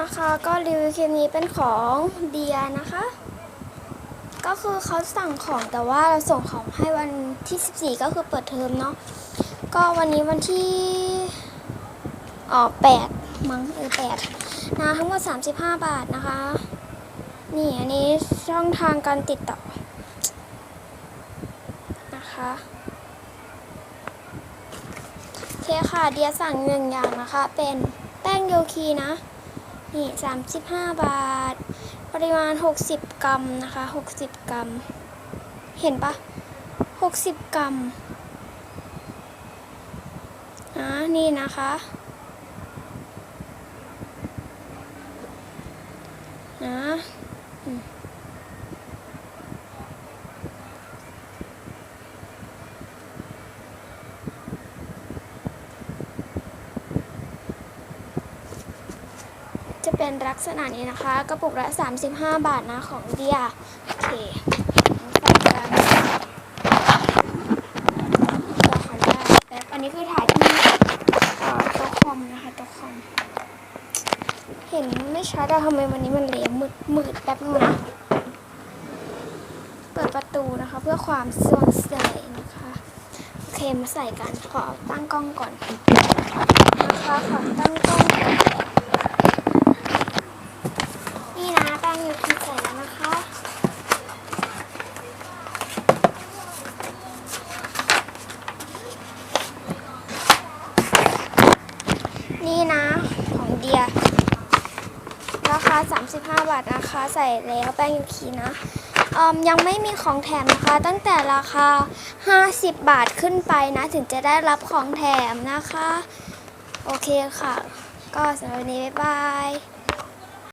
นะคะ ก็รีวิวคลิปนี้เป็นของเดียนะคะ ก็คือเขาสั่งของแต่ว่าเราส่งของให้วันที่ 14 ก็คือเปิดเทอมเนาะก็วันนี้วันที่อ๋อ8มั้งเออ8นะทั้งหมด 35 บาทนะคะ นี่อันนี้ช่องทางการติดต่อนะคะโอเคค่ะเดียสั่งหนึ่งอย่างนะคะ เป็นแป้งโยคีนะ นี่35บาท ปริมาณ60กรัมนะคะ60กรัม เห็นปะ60กรัมอ่านี่นะคะนะอืม จะเป็นลักษณะนี้นะคะ กระปุกละ 35 บาทนะของเดียโอเคใส่กันตัวขออนุญาตแป๊บอันนี้คือถ่ายที่โต๊ะคอมนะคะโต๊ะคอม เห็นไม่ชัดอะทำไมวันนี้มันเหลวมืดมืดแป๊บนึงนะเปิดประตูนะคะ เพื่อความสว่างใสนะคะ โอเคมาใส่กันขอตั้งกล้องก่อนนะคะขอตั้งกล้องก่อนนี่นะแป้งยูคีใส่แล้วนะคะนี่นะของเดีย ราคา 35 บาทนะคะ ใส่แล้วแป้งยูคีนะยังไม่มีของแถมนะคะ ตั้งแต่ราคา 50 บาทขึ้นไปนะ ถึงจะได้รับของแถมนะคะ โอเคค่ะ ก็สำหรับวันนี้ บ๊ายบาย